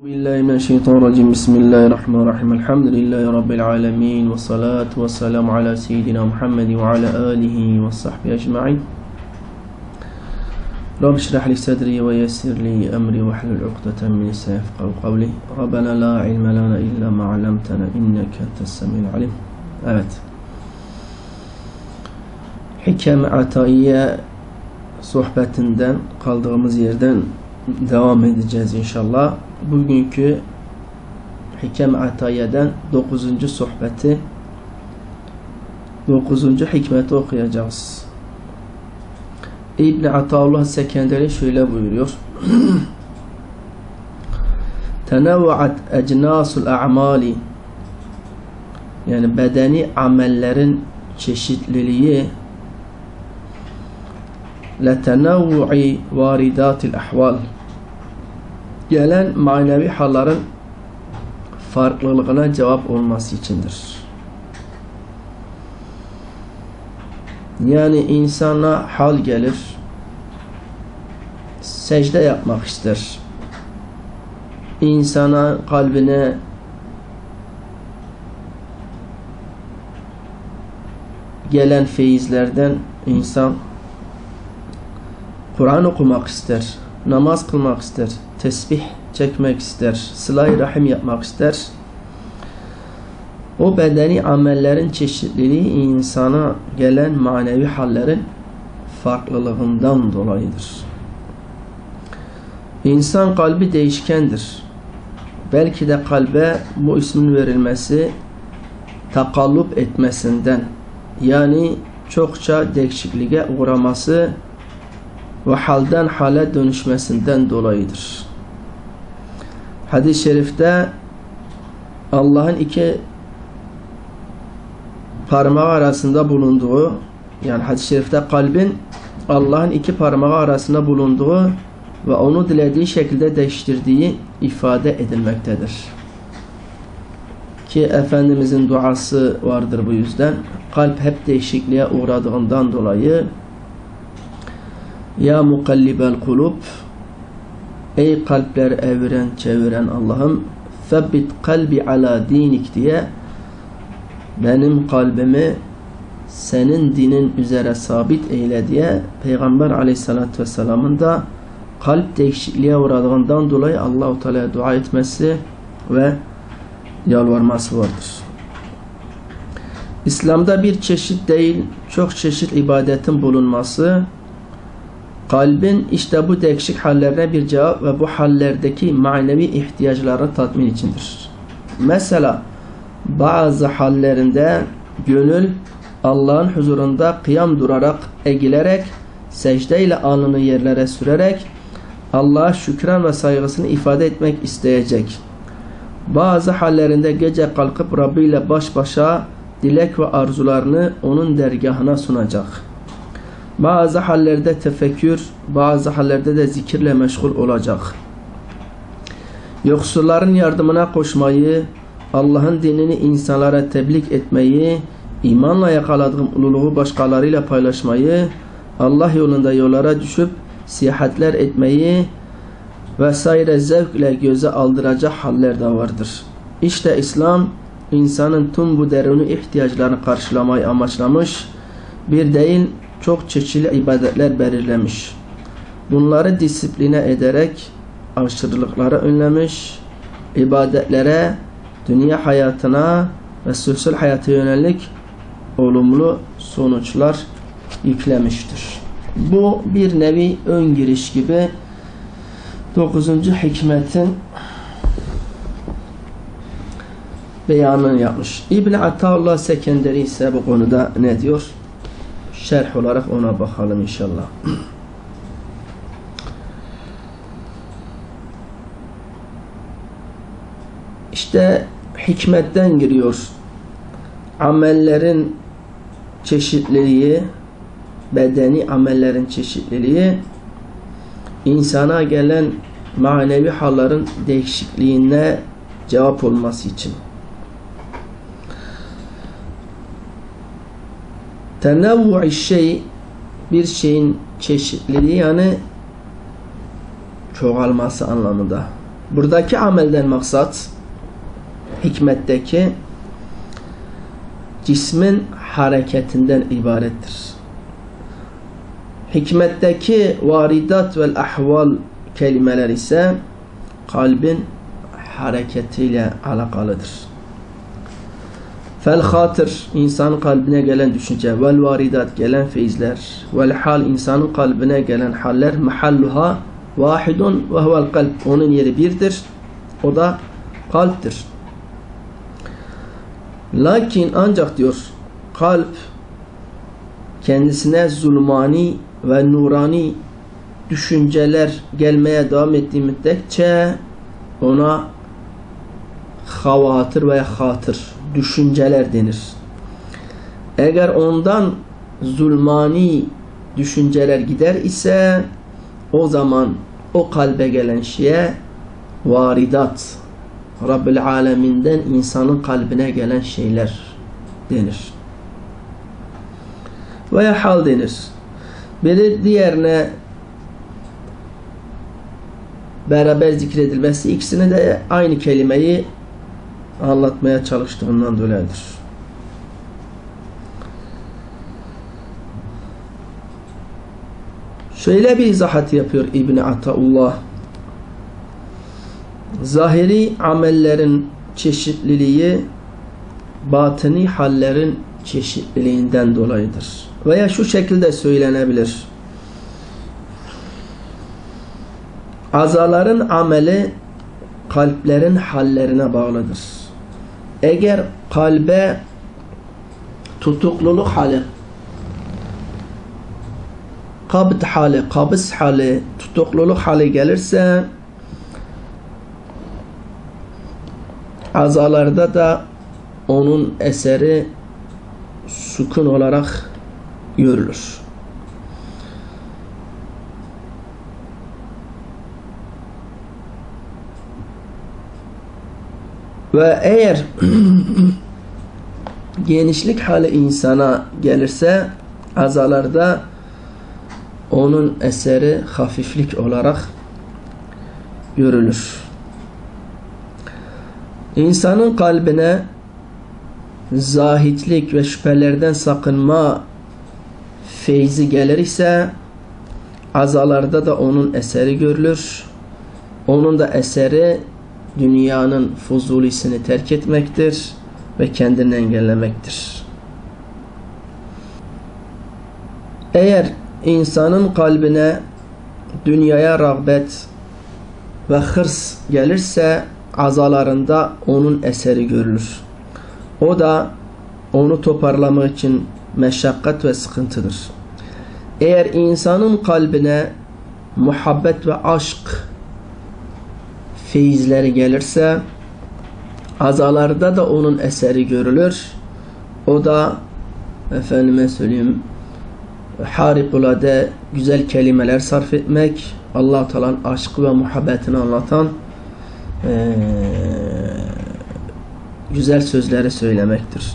بالله من الشيطان الرجيم. بسم الله الرحمن الرحيم. الحمد لله رب العالمين والصلاة والسلام على سيدنا محمد وعلى آله وصحبه أجمعين. رب اشرح لي صدري ويسر لي أمري واحلل عقدة من لساني يفقهوا قولي. ربنا لا علم لنا إلا ما علمتنا إنك أنت السميع العليم. Evet. Hikem Ataiye sohbetinden kaldığımız yerden devam edeceğiz inşallah. Bugünkü Hikem Atayiye'den 9. sohbeti 9. hikmeti okuyacağız. İbn Ataullah Sekenderi şöyle buyuruyor. Tenavvat ecnasul a'mali yani bedeni amellerin çeşitliliği letenavvu'i varidatil ahval gelen manevi halların farklılığına cevap olması içindir. Yani insana hal gelir, secde yapmak ister. İnsana kalbine gelen feyizlerden insan Kur'an okumak ister, namaz kılmak ister, tesbih çekmek ister, sıla rahim yapmak ister. O bedeni amellerin çeşitliliği insana gelen manevi hallerin farklılığından dolayıdır. İnsan kalbi değişkendir. Belki de kalbe bu ismin verilmesi takallup etmesinden yani çokça değişikliğe uğraması ve halden hale dönüşmesinden dolayıdır. Hadis-i şerifte Allah'ın iki parmağı arasında bulunduğu yani hadis-i şerifte kalbin Allah'ın iki parmağı arasında bulunduğu ve onu dilediği şekilde değiştirdiği ifade edilmektedir. Ki Efendimizin duası vardır bu yüzden. Kalp hep değişikliğe uğradığından dolayı Ya mukallibel kulub Ey kalpler eviren çeviren Allah'ım Febbit kalbi ala dinik diye benim kalbimi senin dinin üzere sabit eyle diye Peygamber aleyhissalatü vesselamın da kalp değişikliğe uğradığından dolayı Allahu Teala'ya dua etmesi ve yalvarması vardır. İslam'da bir çeşit değil, çok çeşit ibadetin bulunması, kalbin işte bu değişik hallerine bir cevap ve bu hallerdeki manevi ihtiyaçları tatmin içindir. Mesela bazı hallerinde gönül Allah'ın huzurunda kıyam durarak, eğilerek, secdeyle alnını yerlere sürerek Allah'a şükran ve saygısını ifade etmek isteyecek. Bazı hallerinde gece kalkıp Rabbi ile baş başa dilek ve arzularını onun dergahına sunacak. Bazı hallerde tefekkür, bazı hallerde de zikirle meşgul olacak. Yoksulların yardımına koşmayı, Allah'ın dinini insanlara tebliğ etmeyi, imanla yakaladığım ululuğu başkalarıyla paylaşmayı, Allah yolunda yollara düşüp siyahatler etmeyi vesaire zevkle göze aldıracak haller de vardır. İşte İslam insanın tüm bu deruni ihtiyaçlarını karşılamayı amaçlamış, bir değil çok çeşitli ibadetler belirlemiş. Bunları disipline ederek aşırılıkları önlemiş, ibadetlere, dünya hayatına ve sosyal hayata yönelik olumlu sonuçlar yüklemiştir. Bu bir nevi ön giriş gibi 9. hikmetin beyanını yapmış. İbn Ataullah Sekenderi ise bu konuda ne diyor? Şerh olarak ona bakalım inşallah. İşte hikmetten giriyor. Amellerin çeşitliliği, bedeni amellerin çeşitliliği, insana gelen manevi halların değişikliğine cevap olması için. Tenavvu'i şey bir şeyin çeşitliliği yani çoğalması anlamında. Buradaki amelden maksat hikmetteki cismin hareketinden ibarettir. Hikmetteki varidat ve ahval kelimeler ise kalbin hareketiyle alakalıdır. Fel hatır insanın kalbine gelen düşünce vel varidat gelen feyizler vel hal insanın kalbine gelen haller mahalluha vahidun ve huvel kalp onun yeri birdir o da kalptir. Lakin ancak diyor kalp kendisine zulmani ve nurani düşünceler gelmeye devam ettiği müddetçe ona havatır veya hatır düşünceler denir. Eğer ondan zulmani düşünceler gider ise o zaman o kalbe gelen şeye varidat Rabbül Aleminden insanın kalbine gelen şeyler denir. Veya hal denir. Biri diğerine beraber zikredilmesi ikisini de aynı kelimeyi anlatmaya çalıştığından dolayıdır. Şöyle bir izahat yapıyor İbn Ataullah. Zahiri amellerin çeşitliliği batini hallerin çeşitliliğinden dolayıdır. Veya şu şekilde söylenebilir. Azaların ameli kalplerin hallerine bağlıdır. Eğer kalbe tutukluluk hali, kabd hali, kabız hali, tutukluluk hali gelirse azalarda da onun eseri sukun olarak görülür. Ve eğer genişlik hali insana gelirse azalarda onun eseri hafiflik olarak görülür. İnsanın kalbine zahitlik ve şüphelerden sakınma feyzi gelir ise azalarda da onun eseri görülür. Onun da eseri dünyanın fuzulisini terk etmektir ve kendini engellemektir. Eğer insanın kalbine dünyaya rağbet ve hırs gelirse azalarında onun eseri görülür. O da onu toparlamak için meşakkat ve sıkıntıdır. Eğer insanın kalbine muhabbet ve aşk feyizleri gelirse azalarda da onun eseri görülür. O da efendime söyleyeyim harikulade güzel kelimeler sarf etmek, Allah Teala'nın aşkı ve muhabbetini anlatan ee, güzel sözleri söylemektir.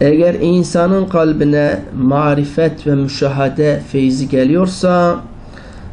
Eğer insanın kalbine marifet ve müşahade feyzi geliyorsa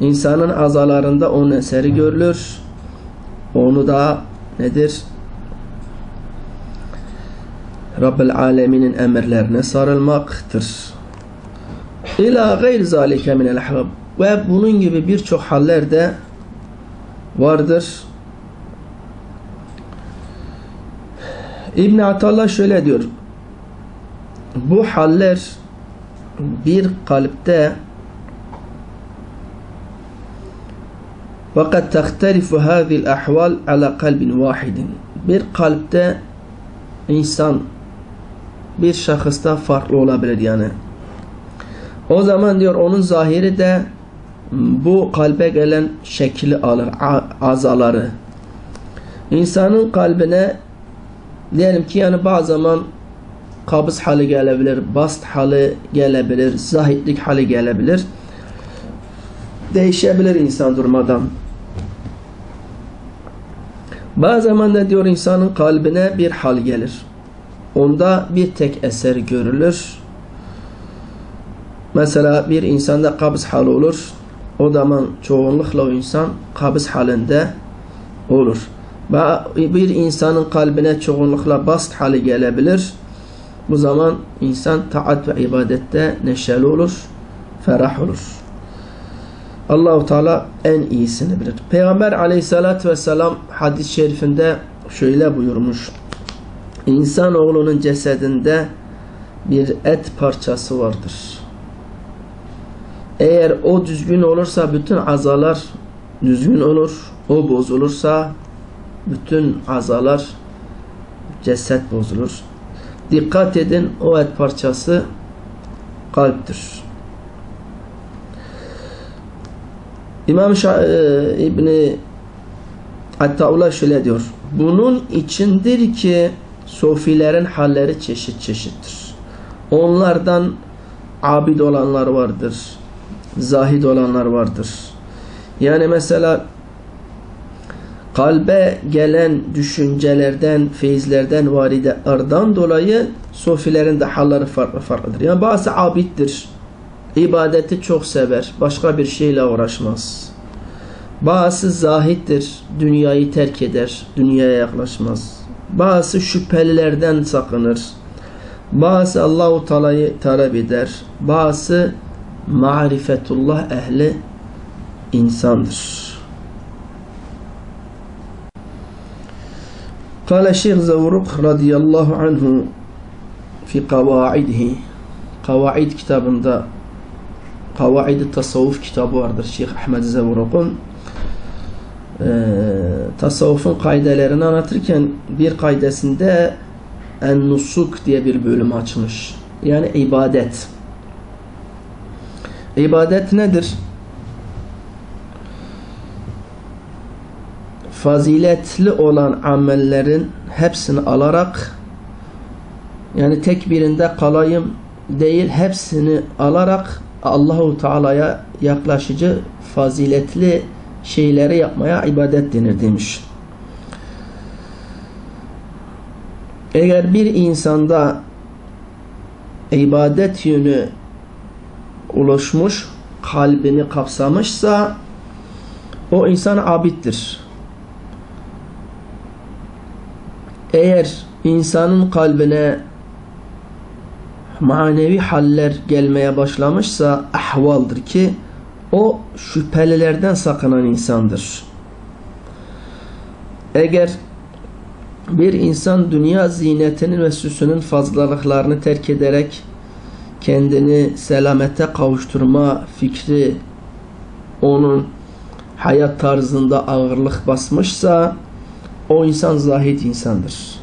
insanın azalarında onun eseri görülür. Onu da nedir? Rabbel Alemin'in emirlerine sarılmaktır. İlâ gayr zâlike minel ahvab. Ve bunun gibi birçok haller de vardır. İbn Atallah şöyle diyor. Bu haller bir kalpte fakat tehtelifu hadhihi ahval ala kalbin vahidin. Bir kalpte insan bir şahısta farklı olabilir yani. O zaman diyor onun zahiri de bu kalbe gelen şekli alır, azaları. İnsanın kalbine diyelim ki yani bazı zaman kabız hali gelebilir, bast hali gelebilir, zahitlik hali gelebilir. Değişebilir insan durmadan. Zaman da diyor insanın kalbine bir hal gelir. Onda bir tek eser görülür. Mesela bir insanda kabız hali olur. O zaman çoğunlukla o insan kabız halinde olur. Bir insanın kalbine çoğunlukla bast hali gelebilir. Bu zaman insan taat ve ibadette neşeli olur, ferah olur. Allahu Teala en iyisini bilir. Peygamber aleyhissalatü vesselam hadis-i şerifinde şöyle buyurmuş. İnsan oğlunun cesedinde bir et parçası vardır. Eğer o düzgün olursa bütün azalar düzgün olur. O bozulursa bütün azalar ceset bozulur. Dikkat edin o et parçası kalptir. İmam Şah, e, İbni Attaullah şöyle diyor. Bunun içindir ki sofilerin halleri çeşit çeşittir. Onlardan abid olanlar vardır. Zahid olanlar vardır. Yani mesela kalbe gelen düşüncelerden, feyizlerden, varidelerden dolayı sofilerin de halleri farklı farklıdır. Yani bazı abiddir ibadeti çok sever. Başka bir şeyle uğraşmaz. Bazı zahittir. Dünyayı terk eder. Dünyaya yaklaşmaz. Bazı şüphelilerden sakınır. Bazı Allahu Teala'yı talep eder. Bazı marifetullah ehli insandır. قال الشيخ زورق رضي الله عنه في قواعده قواعد kitabında Kavaid-i Tasavvuf kitabı vardır Şeyh Ahmet Zevrok'un e, tasavvufun kaidelerini anlatırken bir kaidesinde En-Nusuk diye bir bölüm açmış. Yani ibadet. İbadet nedir? Faziletli olan amellerin hepsini alarak yani tek birinde kalayım değil hepsini alarak Allahu Teala'ya yaklaşıcı faziletli şeyleri yapmaya ibadet denir demiş. Eğer bir insanda ibadet yönü ulaşmış, kalbini kapsamışsa o insan abittir. Eğer insanın kalbine manevi haller gelmeye başlamışsa ahvaldır ki o şüphelilerden sakınan insandır. Eğer bir insan dünya zinetinin ve süsünün fazlalıklarını terk ederek kendini selamete kavuşturma fikri onun hayat tarzında ağırlık basmışsa o insan zahid insandır.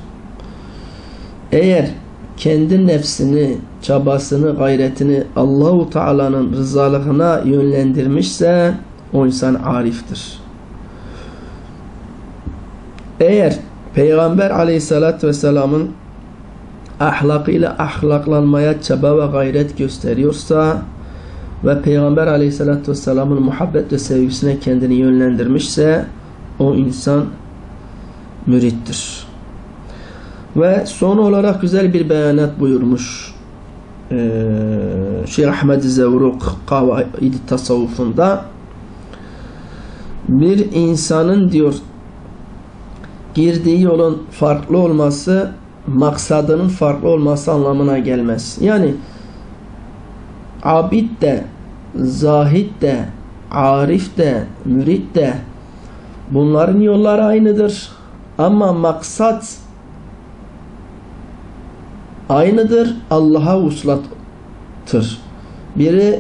Eğer kendi nefsini, çabasını, gayretini Allahu Teala'nın rızalığına yönlendirmişse o insan ariftir. Eğer Peygamber aleyhissalatü vesselamın ahlakıyla ahlaklanmaya çaba ve gayret gösteriyorsa ve Peygamber aleyhissalatü vesselamın muhabbet ve sevgisine kendini yönlendirmişse o insan mürittir. Ve son olarak güzel bir beyanat buyurmuş ee, Şeyh Ahmet Zevruk Kavaid tasavvufunda bir insanın diyor girdiği yolun farklı olması maksadının farklı olması anlamına gelmez. Yani abid de, zahid de, arif de, mürit de bunların yolları aynıdır. Ama maksat aynıdır. Allah'a vuslattır. Biri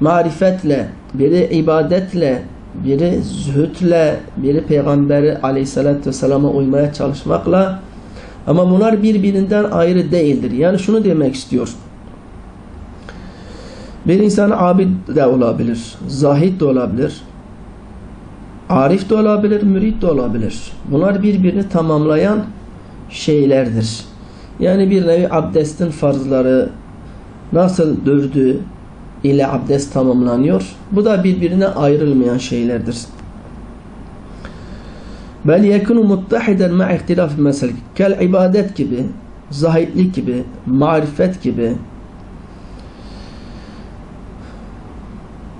marifetle, biri ibadetle, biri zühütle, biri peygamberi aleyhissalatü vesselama uymaya çalışmakla ama bunlar birbirinden ayrı değildir. Yani şunu demek istiyor. Bir insan abid de olabilir, zahid de olabilir, arif de olabilir, mürid de olabilir. Bunlar birbirini tamamlayan şeylerdir. Yani bir nevi abdestin farzları nasıl dördü ile abdest tamamlanıyor. Bu da birbirine ayrılmayan şeylerdir. Bel yekunu muttahiden ma ihtilaf mesel. Kel ibadet gibi, zahitlik gibi, marifet gibi.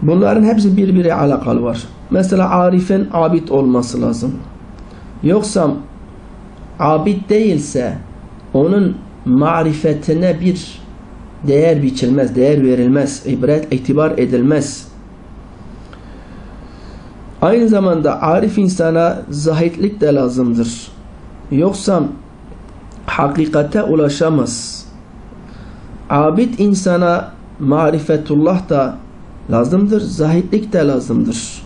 Bunların hepsi birbiri alakalı var. Mesela arifin abid olması lazım. Yoksa abid değilse onun marifetine bir değer biçilmez, değer verilmez, ibret, itibar edilmez. Aynı zamanda arif insana zahitlik de lazımdır. Yoksa hakikate ulaşamaz. Abid insana marifetullah da lazımdır, zahitlik de lazımdır.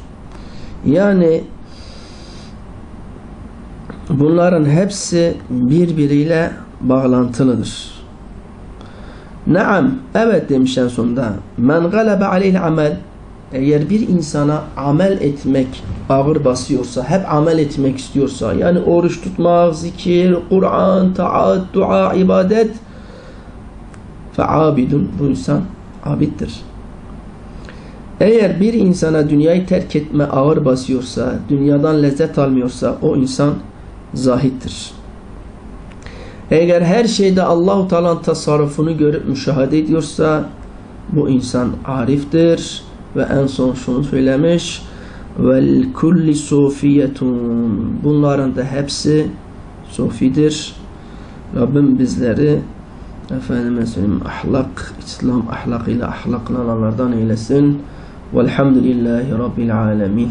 Yani bunların hepsi birbiriyle bağlantılıdır. Naam, evet demiş en sonunda. Men galebe aleyhi amel eğer bir insana amel etmek ağır basıyorsa, hep amel etmek istiyorsa, yani oruç tutmak, zikir, Kur'an, taat, dua, ibadet feabidun bu insan abittir. Eğer bir insana dünyayı terk etme ağır basıyorsa, dünyadan lezzet almıyorsa o insan zahittir. Eğer her şeyde Allahu Teala'nın tasarrufunu görüp müşahede ediyorsa bu insan ariftir ve en son şunu söylemiş vel kulli sufiyetun bunların da hepsi sufidir. Rabbim bizleri efendime söyleyeyim ahlak, İslam ahlakıyla ahlaklananlardan eylesin. Velhamdülillahi Rabbil alemin.